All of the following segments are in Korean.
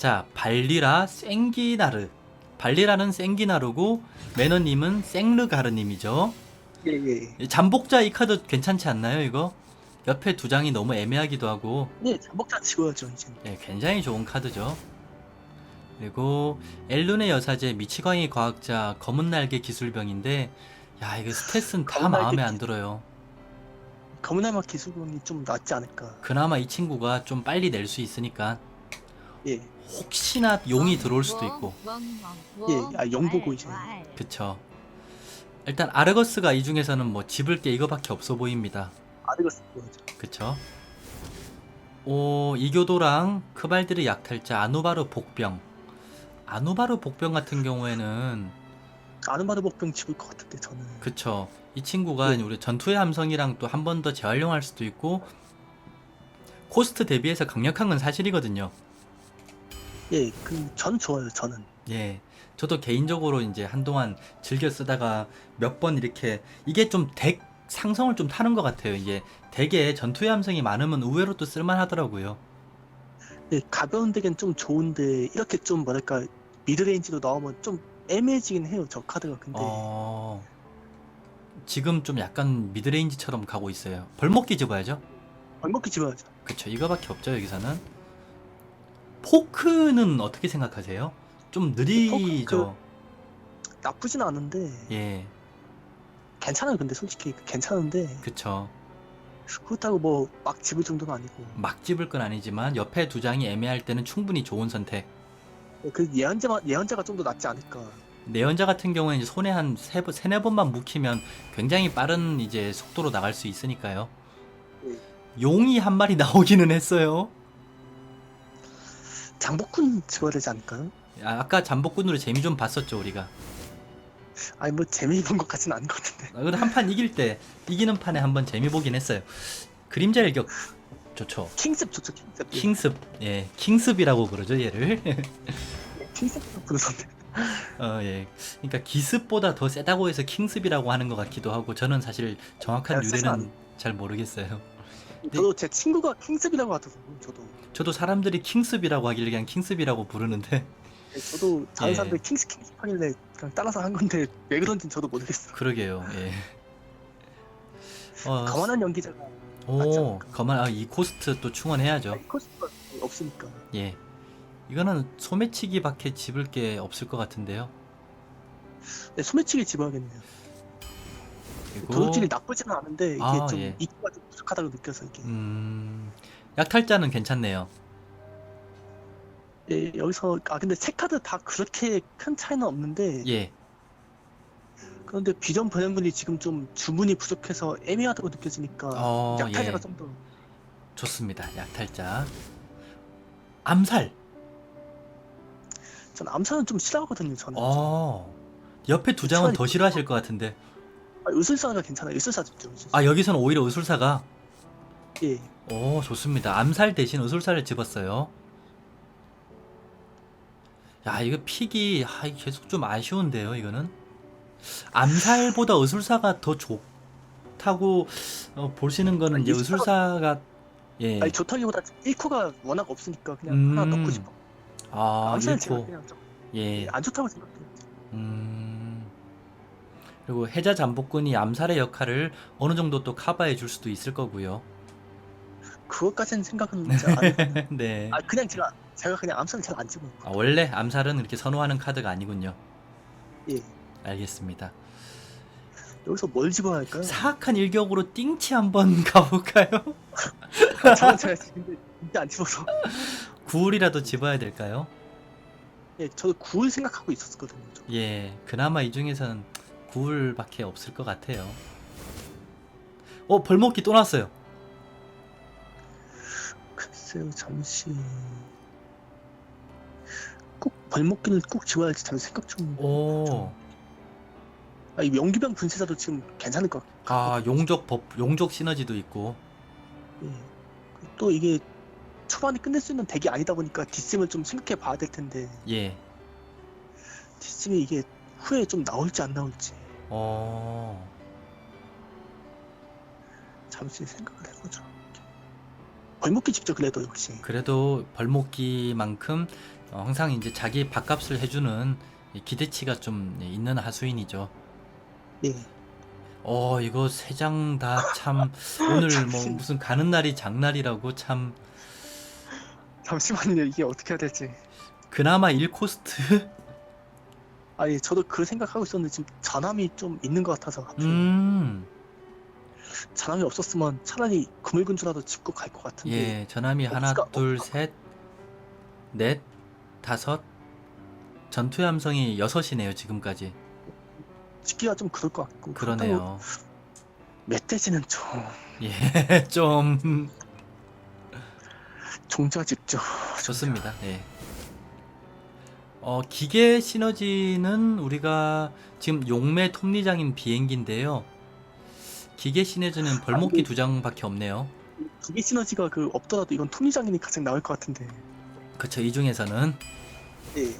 자, 발리라 생기나르. 발리라는 생기나르고 매너님은 생르가르님이죠. 예, 예. 이 잠복자 이 카드 괜찮지 않나요, 이거? 옆에 두 장이 너무 애매하기도 하고 네, 잠복자 지워야죠, 이제. 네, 굉장히 좋은 카드죠. 그리고 엘룬의 여사제 미치광이 과학자 검은 날개 기술병인데 야 이거 스탯은 다 검은 날개 마음에 안 기- 들어요. 검은 날막 기술군이 좀 낫지 않을까. 그나마 이 친구가 좀 빨리 낼 수 있으니까 예. 혹시나 용이 들어올 수도 있고 예, 아, 용 보고 이제. 그쵸. 일단 아르거스가 이 중에서는 뭐 집을 게 이거밖에 없어 보입니다. 아르거스. 그쵸? 오 이교도랑 크발드르 약탈자 아누바르 복병 아누바르 복병 같은 경우에는 아르마르 복병 지울 것 같은데, 저는. 그쵸 이 친구가 네. 우리 전투의 함성이랑 또 한 번 더 재활용할 수도 있고 코스트 대비해서 강력한 건 사실이거든요 예, 그, 전 좋아요, 저는. 예 저도 개인적으로 이제 한동안 즐겨 쓰다가 몇 번 이렇게 이게 좀 덱 상성을 좀 타는 것 같아요 이게 덱에 전투의 함성이 많으면 의외로 또 쓸만하더라고요 예, 가벼운 덱엔 좀 좋은데, 이렇게 좀, 뭐랄까, 미드레인지로 나오면 좀 애매해지긴 해요, 저 카드가. 근데. 어... 지금 좀 약간 미드레인지처럼 가고 있어요. 벌목기 집어야죠. 얼먹기 지워야죠. 그쵸, 이거밖에 없죠, 여기서는. 포크는 어떻게 생각하세요? 좀 느리죠. 나쁘진 않은데, 예, 괜찮아요, 근데 솔직히. 괜찮은데, 그쵸. 그렇다고 뭐, 막 집을 정도는 아니고. 막 집을 건 아니지만 옆에 두 장이 애매할 때는 충분히 좋은 선택. 그 예언자만, 예언자가 좀 더 낫지 않을까. 내연자 같은 경우에는 이제 손에 한 세, 번- 세네 번만 묵히면 굉장히 빠른 이제 속도로 나갈 수 있으니까요. 예. 용이 한 마리 나오기는 했어요. 장복군 지워야 되지 않을까요? 아, 아까 잠복군으로 재미 좀 봤었죠, 우리가. 아니, 뭐, 재미 본것 같지는 않은 것 같은데. 아, 그래도 한판 이길 때 이기는 판에 한번 재미 보긴 했어요. 그림자 일격 좋죠. 킹습 좋죠, 킹습. 킹습, 예, 킹습이라고 그러죠 얘를. 킹습 부르던데. 어, 예. 그러니까 기습보다 더 세다고 해서 킹습이라고 하는 것 같기도 하고 저는 사실 정확한 야, 유래는 잘 모르겠어요. 저도 제 친구가 킹습이라고 하더라고요, 저도. 저도 사람들이 킹습이라고 하길래 그냥 킹습이라고 부르는데 네, 저도 다른 예. 사람들 킹스 킹스 하길래 그냥 따라서 한 건데 왜 그런지 저도 모르겠어. 그러게요. 예. 어, 가만한 연기자가 오, 않을까? 가만 아, 이 코스트 또 충원해야죠. 코스가 없으니까. 예. 이거는 소매치기 밖에 집을 게 없을 것 같은데요. 네, 소매치기 집어야겠네요. 그리고 도둑질이 나쁘지는 않은데 이게 아, 좀 예. 이거가 좀 부족하다고 느껴서 이게. 음, 약탈자는 괜찮네요. 예, 여기서 아 근데 세 카드 다 그렇게 큰 차이는 없는데 예. 그런데 비전 번영군이 지금 좀 주문이 부족해서 애매하다고 느껴지니까 어, 약탈자가 예. 좀더 좋습니다. 약탈자. 암살. 전 암살은 좀 싫어하거든요 저는. 어. 옆에 두 장은 더 싫어하실 것 같은데. 아, 의술사가 괜찮아요. 의술사 좋죠. 의술사. 아, 여기서는 오히려 의술사가 예. 오, 좋습니다. 암살 대신 의술사를 집었어요. 야, 이거 픽이 아, 이거 계속 좀 아쉬운데요, 이거는. 암살보다 의술사가 더 좋다고 어, 보시는 거는 이제 아, 의술사가- 의술사가 예. 아니 좋다기보다 1코가 워낙 없으니까 그냥 음. 하나 넣고 싶어. 아, 암살은 제가 1코. 그냥 좀 예. 안 좋다고 생각해요. 음. 그리고 해자 잠복군이 암살의 역할을 어느 정도 또 커버해 줄 수도 있을 거고요. 그것까지는 생각은 잘안 해요. 네. 아 그냥 제가 제가 그냥 암살을 잘안 집어요. 아, 원래 암살은 이렇게 선호하는 카드가 아니군요. 예. 알겠습니다. 여기서 뭘 집어야 할까요? 사악한 일격으로 띵치 한번 가볼까요? 아, 저는 제가 근데 진짜 안 집어서. 구울이라도 집어야 될까요? 예, 저도 구울 생각하고 있었거든요. 저. 예, 그나마 이 중에서는 구울밖에 없을 것 같아요. 어, 벌목기 또 났어요. 글쎄요, 잠시. 꼭 벌목기를 꼭 할지 잠시 생각 좀. 오, 아, 이 연기병 분쇄자도 지금 괜찮을 것 같고. 아 용적 법, 용적 시너지도 있고. 예. 또 이게 초반에 끝낼 수 있는 덱이 아니다 보니까 뒷심을 좀 생각해 봐야 될 텐데 예, 뒷심이 이게 후에 좀 나올지 안 나올지 어, 잠시 생각을 해보죠. 벌목기 집죠 그래도 역시. 그래도 벌목기만큼 어, 항상 이제 자기 밥값을 해주는 이 기대치가 좀 예, 있는 하수인이죠. 예. 어 이거 세 장 다 참 오늘 뭐. 무슨 가는 날이 장날이라고 참 잠시만요 이게 어떻게 해야 될지. 그나마 1코스트 아예 저도 그 생각하고 있었는데 지금 전함이 좀 있는 것 같아서 앞으로 음 전함이 없었으면 차라리 금일군주라도 짚고 갈 것 같은데 예, 전함이 하나, 없을까? 둘, 셋, 넷, 다섯, 전투 함성이 여섯이네요, 지금까지. 짓기가 좀 그럴 것 같고 그러네요. 멧돼지는 좀 예, 좀 종자 집죠. 좋습니다. 예. 어, 기계 시너지는 우리가 지금 용매 톱니장인 비행기인데요. 기계 시너지는 벌목기 아, 두 장밖에 없네요. 두개 시너지가 그 없더라도 이건 토니장인이 가장 나을 것 같은데. 그쵸, 이 중에서는. 예.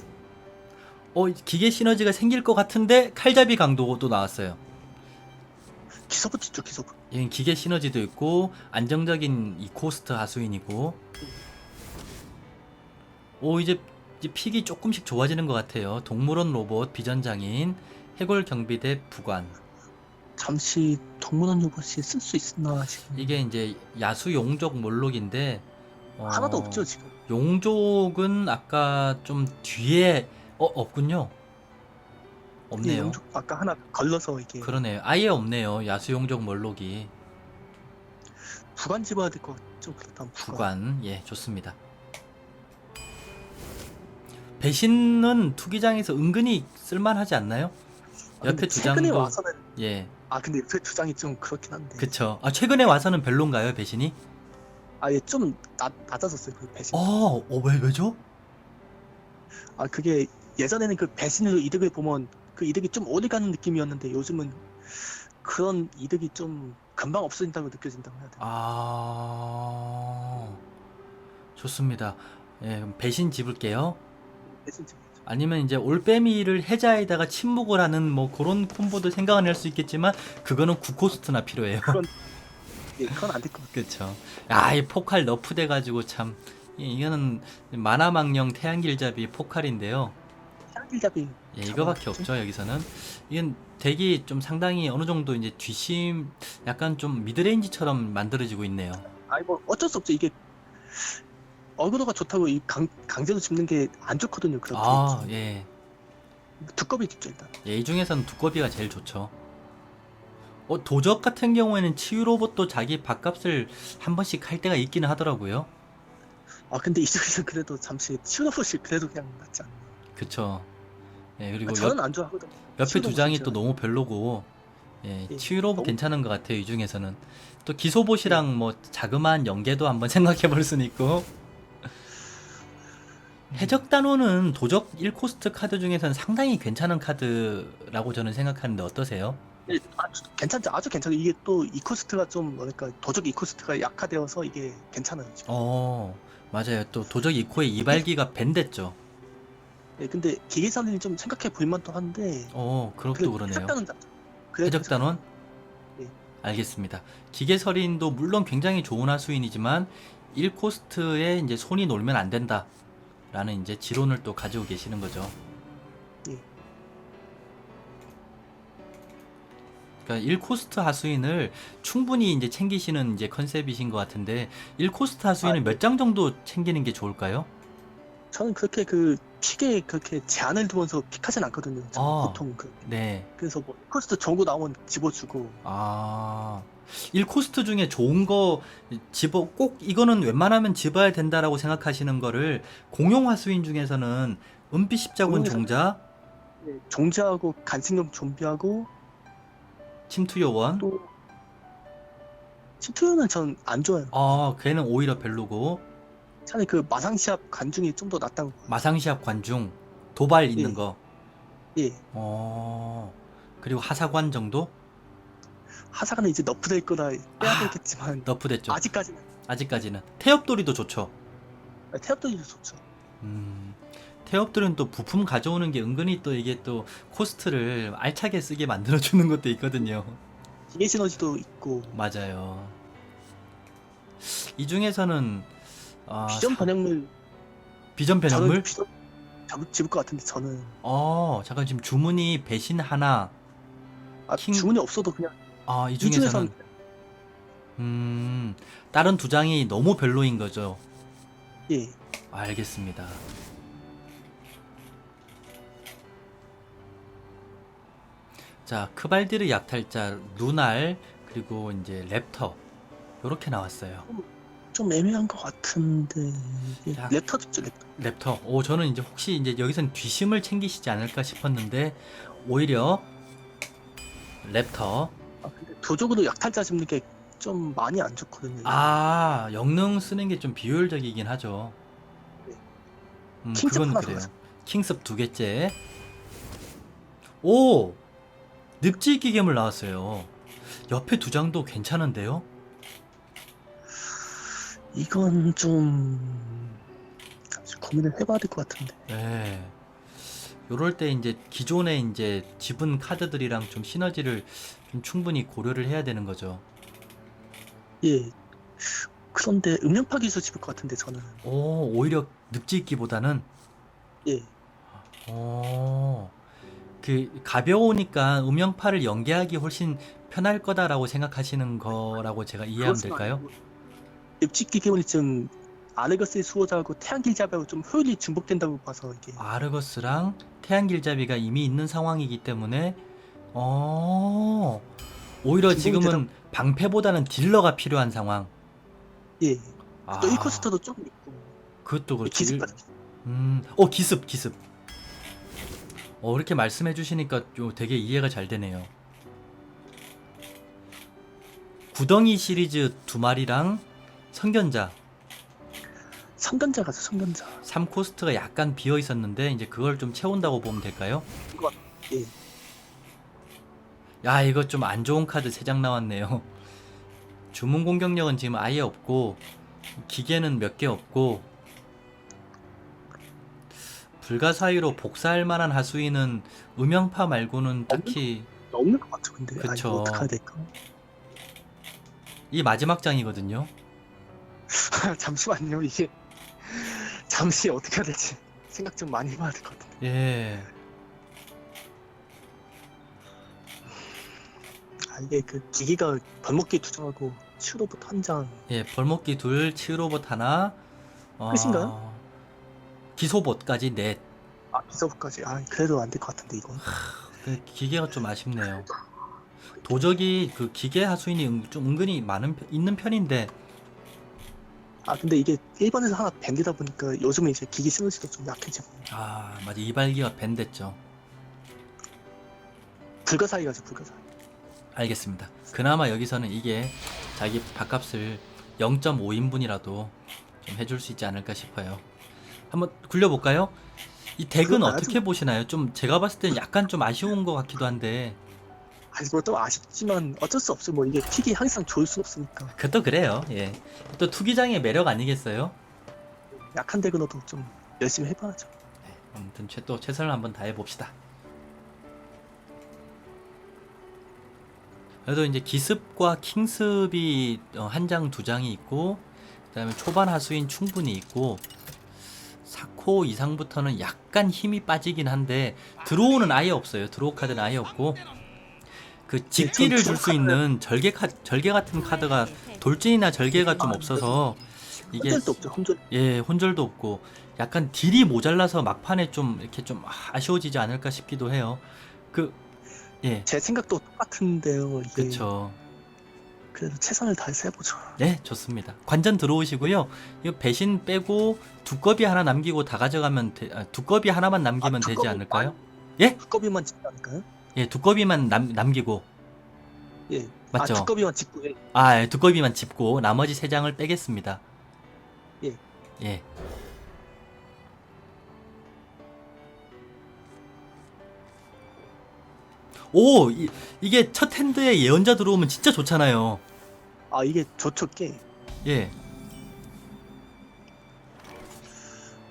어, 기계 시너지가 생길 것 같은데 칼잡이 강도도 나왔어요. 기서부 짓죠 기서부. 얘는 기계 시너지도 있고 안정적인 이 코스트 하수인이고 오 이제, 이제 픽이 조금씩 좋아지는 것 같아요. 동물원 로봇 비전장인 해골 경비대 부관. 잠시 동물원 로봇이 쓸 수 있나 지금. 이게 이제 야수 용족 몰록인데 어, 하나도 없죠 지금. 용족은 아까 좀 뒤에 어 없군요. 예, 없네요. 용족 아까 하나 걸러서 이게. 그러네요. 아예 없네요. 야수 용족 몰록이. 부관 집어야 될 것 같죠? 좀 그렇다. 부관. 예 좋습니다. 배신은 투기장에서 은근히 쓸만하지 않나요? 아, 근데 옆에 두 최근에 와서는 예 아 근데 그두 장이 좀 그렇긴 한데. 그쵸. 아 최근에 와서는 별론가요 배신이? 아예 좀 낮, 낮아졌어요 그 배신. 어왜 왜죠? 아 그게 예전에는 그 배신으로 이득을 보면 그 이득이 좀 오래 가는 느낌이었는데 요즘은 그런 이득이 좀 금방 없어진다고 느껴진다고 해야 되나? 아 좋습니다. 예 그럼 배신 집을게요. 아니면 이제 올빼미를 해자에다가 침묵을 하는 뭐 그런 콤보도 생각은 할수 있겠지만 그거는 9코스트나 필요해요. 그건 예, 그건 안될 것 같아요. 그쵸. 아, 이 포칼 너프 돼가지고 참, 이- 이거는 만화망령 태양길잡이 포칼인데요. 향길잡이 예, 이거밖에 없죠, 여기서는. 이건 덱이 좀 상당히 어느 정도 이제 뒷심, 약간 좀 미드레인지처럼 만들어지고 있네요. 아니 뭐 어쩔 수 없죠 이게 어그로가 좋다고 이 강, 강제로 집는 게 안 좋거든요 그렇게 아, 예. 두꺼비 집죠 일단 예, 이 중에서는 두꺼비가 제일 좋죠. 어, 도적 같은 경우에는 치유 로봇도 자기 밥값을 한 번씩 할 때가 있기는 하더라고요. 아 근데 이쪽에서 그래도 잠시 치우로봇이 그래도 그냥 낫지 않나 그쵸. 예, 그리고 아, 옆, 저는 안 좋아하거든요 옆에 두 치유로봇 장이. 또 너무 별로고 예, 예, 치유로봇 너무- 괜찮은 것 같아요 이 중에서는 또 기소봇이랑 뭐 자그마한 연계도 한번 생각해 볼 수는 있고 해적 단호는 도적 1코스트 카드 중에서는 상당히 괜찮은 카드라고 저는 생각하는데 어떠세요? 예, 아주 괜찮죠 아주 괜찮아요 이게 또 이코스트가 좀 뭐랄까 도적 이코스트가 약화되어서 이게 괜찮아요 지금 어 맞아요 또 도적 2코의 이발기가 밴됐죠 예, 근데 기계사는 좀 생각해 볼 만도 한데 어 그것도 그래도 그러네요 해적단은 낫죠. 그래도 해적단원? 예. 알겠습니다. 기계설인도 물론 굉장히 좋은 하수인이지만 1코스트에 이제 손이 놀면 안 된다. 라는 이제 지론을 또 가지고 계시는 거죠. 예. 그러니까 1코스트 하수인을 충분히 이제 챙기시는 이제 컨셉이신 것 같은데 1코스트 하수인은 아, 몇 장 정도 챙기는 게 좋을까요? 저는 그렇게 그 픽에 그렇게 제한을 두면서 픽하진 않거든요 저는 아. 보통 그 네. 그래서 뭐 이코스트 정보 나오면 집어주고 아, 1코스트 중에 좋은 거 집어 꼭 이거는 웬만하면 집어야 된다라고 생각하시는 거를 공용 화수인 중에서는 은빛 십자군 공용에서- 종자, 예, 종자하고 간승용 좀비하고 침투 요원. 또 침투요는 전 안 좋아요. 아, 걔는 오히려 별로고 차라리 그 마상시합 관중이 좀 더 낫다고. 마상시합 관중, 도발 있는 예. 거. 예, 어. 그리고 하사관 정도 하사가는 이제 너프될 거라 빼야 아, 되겠지만 너프됐죠. 아직까지는 아직까지는 태엽돌이도 좋죠. 태엽도이 좋죠. 음. 태엽들은 또 부품 가져오는 게 은근히 또 이게 또 코스트를 알차게 쓰게 만들어주는 것도 있거든요. 기계 시너지도 있고 맞아요. 이 중에서는 아, 비전 사- 번역물 비전 저는 변형물? 비전 잡- 집을 것 같은데 저는 어, 잠깐 지금 주문이 배신 하나. 아, 킹- 주문이 없어도 그냥 아, 이 이 중에서는 중에선 음, 다른 두 장이 너무 별로인 거죠. 예 알겠습니다. 자, 크발디르 약탈자, 루날, 그리고 이제 랩터. 요렇게 나왔어요. 좀 애매한 것 같은데 예, 야. 랩터 죠 랩터 랩터. 오, 저는 이제 혹시 이제 여기선 뒤심을 챙기시지 않을까 싶었는데, 오히려 랩터. 아, 근데 도적으로 약탈자 집는 게 좀 많이 안 좋거든요 아, 영능 쓰는 게 좀 비효율적이긴 하죠. 네. 음, 그건 하나 그래요. 더 킹습 두 개째. 오! 늪지 기 괴물 나왔어요. 옆에 두 장도 괜찮은데요? 이건 좀 고민을 해봐야 될 것 같은데 네. 요럴 때 이제 기존의 이제 지분 카드들이랑 좀 시너지를 좀 충분히 고려를 해야 되는 거죠. 예 그런데 음영 파 기술 집을 것 같은데 저는 오, 오히려 늪지기보다는 예 어, 그 가벼우니까 음영파를 연계하기 훨씬 편할 거다라고 생각하시는 거라고 제가 이해하면 될까요? 아니고 기분이 좀 아르거스의 수호자하고 태양길잡이하고 좀 효율이 중복된다고 봐서 이게 아르거스랑 태양길잡이가 이미 있는 상황이기 때문에 어 오히려 지금은 방패보다는 딜러가 필요한 상황. 예. 아, 또 1코스터도 좀 있고 그것도 그렇지. 기습까지 음, 어 기습 기습. 어 이렇게 말씀해 주시니까 좀 되게 이해가 잘 되네요. 구덩이 시리즈 두 마리랑 성견자. 성견자 가서 성견자. 3코스트가 약간 비어 있었는데 이제 그걸 좀 채운다고 보면 될까요? 예. 야 이거 좀 안 좋은 카드 3장 나왔네요. 주문 공격력은 지금 아예 없고 기계는 몇 개 없고 불가사의로 복사할 만한 하수인은 음영파 말고는 딱히 없는 것 같아 근데. 아 그쵸. 이거 어떡해야 될까? 이 마지막 장이거든요 잠시만요 이게. 잠시 어떻게 해야 될지 생각 좀 많이 해봐야 될 것 같은데. 예. 아 이게 그 기기가 벌목기 투정하고 슈로부터 한장. 예, 벌목기 둘, 치유로봇 하나 어, 끝인가요? 기소봇까지 넷. 아 비서부까지. 아 그래도 안 될 것 같은데 이건. 그 기계가 좀 아쉽네요. 도적이 그 기계 하수인이 은, 좀 은근히 많은 편- 있는 편인데 아 근데 이게 1번에서 하나 밴드다 보니까 요즘은 이제 기기 시너지도 좀 약해지고 아 맞아. 이발기가 밴됐죠. 불가사의 가죠 불가사의 알겠습니다. 그나마 여기서는 이게 자기 밥값을 0.5인분이라도 좀 해줄 수 있지 않을까 싶어요. 한번 굴려볼까요? 이 덱은 그건 어떻게 아주- 보시나요? 좀 제가 봤을 땐 약간 좀 아쉬운 것 같기도 한데 아니 뭐또 아쉽지만 어쩔 수 없어 뭐 이게 픽이 항상 좋을 수 없으니까. 그것도 그래요. 예. 또 투기장의 매력 아니겠어요? 약한 덱은어도 좀 열심히 해봐야죠. 네, 아무튼 최, 또 최선을 한번 다해 봅시다. 그래도 이제 기습과 킹습이 어, 한장 두 장이 있고 그 다음에 초반 하수인 충분히 있고 4코 이상부터는 약간 힘이 빠지긴 한데 드로우는 아예 없어요. 드로우 카드는 아예 없고 그 직기를 줄 수 있는 절개 카 절개 같은 카드가 돌진이나 절개가 좀 없어서 이게 혼절도 없죠 혼절 예, 혼절도 없고 약간 딜이 모자라서 막판에 좀 이렇게 좀 아쉬워지지 않을까 싶기도 해요. 그 예, 제 생각도 똑같은데요 이게 그렇죠. 그래도 최선을 다해서 해보죠 네, 좋습니다. 관전 들어오시고요. 이거 배신 빼고 두꺼비 하나 남기고 다 가져가면 되, 아, 두꺼비 하나만 남기면 아, 되지 두꺼비 않을까요? 두꺼비만 짓지 않을까요? 예, 두꺼비만 남, 남기고 예 맞죠? 아 두꺼비만 짓고 예. 아, 예, 두꺼비만 짚고 나머지 세 장을 빼겠습니다. 예. 예. 오, 이, 이게 첫 핸드에 예언자 들어오면 진짜 좋잖아요. 아 이게 좋죠 게 예.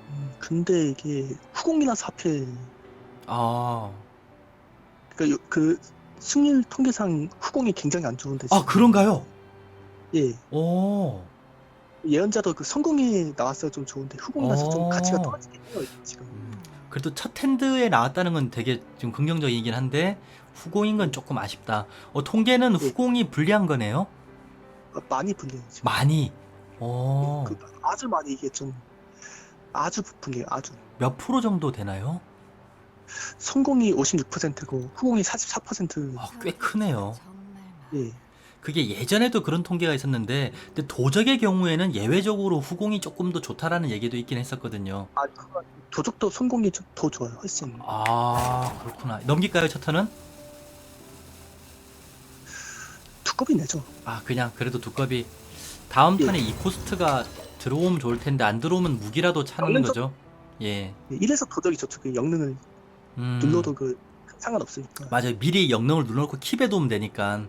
음, 근데 이게 후공이라서 하필 아, 그, 그 승률 통계상 후공이 굉장히 안 좋은데 아. 그런가요? 예 오, 예언자도 그 성공이 나왔어야 좀 좋은데 후공이라서 좀 어. 가치가 떨어지긴 해요 지금. 그래도 첫 핸드에 나왔다는 건 되게 좀 긍정적이긴 한데 후공인 건 조금 아쉽다. 어, 통계는 네. 후공이 불리한 거네요. 아, 많이 불려요 지금. 많이. 어, 그 아주 많이 이게 좀 아주 불려요 아주. 몇 프로 정도 되나요? 성공이 56%고 후공이 44%. 아, 꽤 크네요. 예. 그게 예전에도 그런 통계가 있었는데 근데 도적의 경우에는 예외적으로 후공이 조금 더 좋다라는 얘기도 있긴 했었거든요. 아 도적도 성공이 좀 더 좋아요 훨씬. 아 그렇구나. 넘길까요 첫 턴은? 두꺼비 내죠. 아 그냥 그래도 두꺼비 다음 예. 턴에 이 코스트가 들어오면 좋을 텐데 안 들어오면 무기라도 찾는 영능 거죠. 예. 예, 이래서 도적이 좋죠. 그 영능을 음, 눌러도 그 상관없으니까. 맞아요. 미리 영능을 눌러놓고 킵에 도움 되니까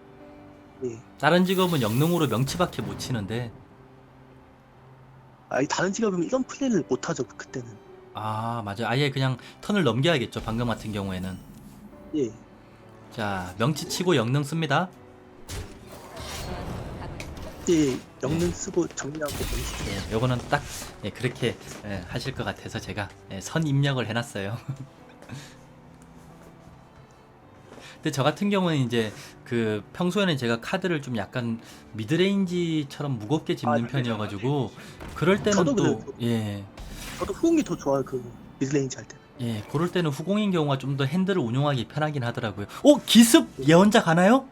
예. 다른 직업은 영능으로 명치밖에 못 치는데 아니 다른 직업이면 이런 플레이를 못 하죠 그때는. 아 맞아요. 아예 그냥 턴을 넘겨야겠죠. 방금 같은 경우에는 예. 자 명치 치고 영능 씁니다. 예. 영능 쓰고 정리하고 명시. 예, 요거는 딱 예, 그렇게 예, 하실 것 같아서 제가 예, 선 입력을 해놨어요. 근데 저 같은 경우는 이제 그 평소에는 제가 카드를 좀 약간 미드레인지처럼 무겁게 집는 아, 편이어가지고 그럴 때는 저도 또 그래요. 예, 저도 후공이 더 좋아요 그 미드레인지 할 때. 예, 그럴 때는 후공인 경우가 좀 더 핸들을 운용하기 편하긴 하더라고요. 오 기습 예언자 가나요?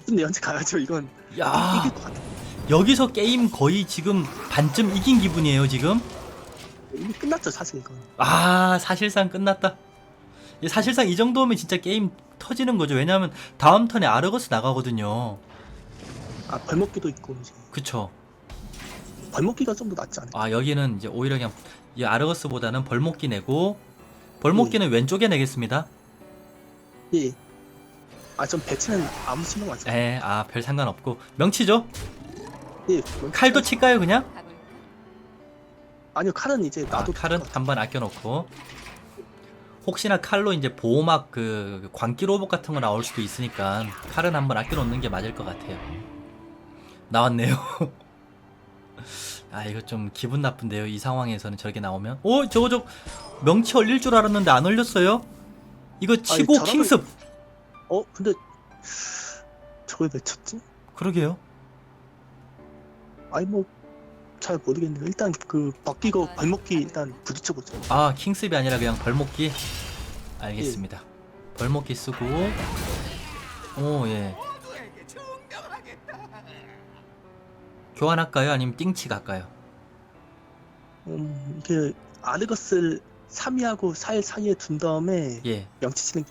기분 내연지 가야죠 이건. 야 이길 것 같아. 여기서 게임 거의 지금 반쯤 이긴 기분이에요 지금. 이미 끝났죠 사실 이건. 아 사실상 끝났다. 예, 사실상 이 정도면 진짜 게임 터지는 거죠. 왜냐하면 다음 턴에 아르거스 나가거든요. 아 벌목기도 있고 이제 그쵸? 벌목기가 좀 더 낫지 않을까. 아 여기는 이제 오히려 그냥 이 아르거스보다는 벌목기 내고 벌목기는 왼쪽에 내겠습니다. 예. 아전 배치는 아무 신경 안 써요. 에, 아 별 상관없고 명치죠? 예. 칼도 칠까요 그냥? 아니요 칼은 이제 아, 나도 칼은 한 번 아껴놓고 혹시나 칼로 이제 보호막 그 광기 로봇 같은 거 나올 수도 있으니까 칼은 한번 아껴 놓는 게 맞을 것 같아요. 나왔네요. 아 이거 좀 기분 나쁜데요. 이 상황에서는 저렇게 나오면 오 저거 저 명치 얼릴 줄 알았는데 안 얼렸어요? 이거 치고 저라도- 킹습 어 근데 저걸 왜 쳤지? 그러게요. 아니 뭐 잘 모르겠네요. 일단 그 벗기고 벌목기 일단 부딪혀 보죠. 아 킹습이 아니라 그냥 벌목기? 알겠습니다. 벌목기 쓰고. 오예. 교환할까요? 아니면 띵치 갈까요? 음 이게 아르거스를 3위하고 4일 사이에 둔 다음에 예. 명치 치는 게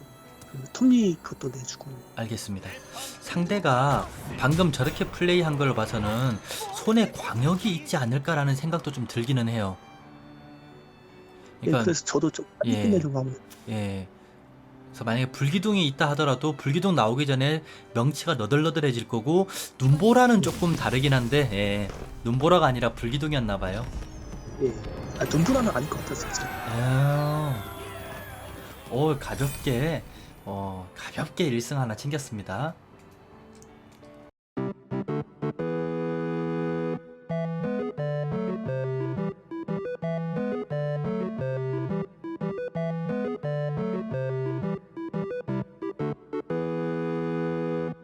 그 톱니 그것도 내주고 알겠습니다 상대가 방금 저렇게 플레이한 걸 봐서는 손에 광역이 있지 않을까라는 생각도 좀 들기는 해요 예, 그러니까 그래서 저도 좀 빨리 예. 끝내려고 합니다. 예. 그래서 만약에 불기둥이 있다 하더라도 불기둥 나오기 전에 명치가 너덜너덜해질 거고 눈보라는 조금 다르긴 한데 예. 눈보라가 아니라 불기둥이었나 봐요. 예. 아, 눈보라는 아닐 것 같아서. 아. 오 가볍게 어 가볍게 1승 하나 챙겼습니다.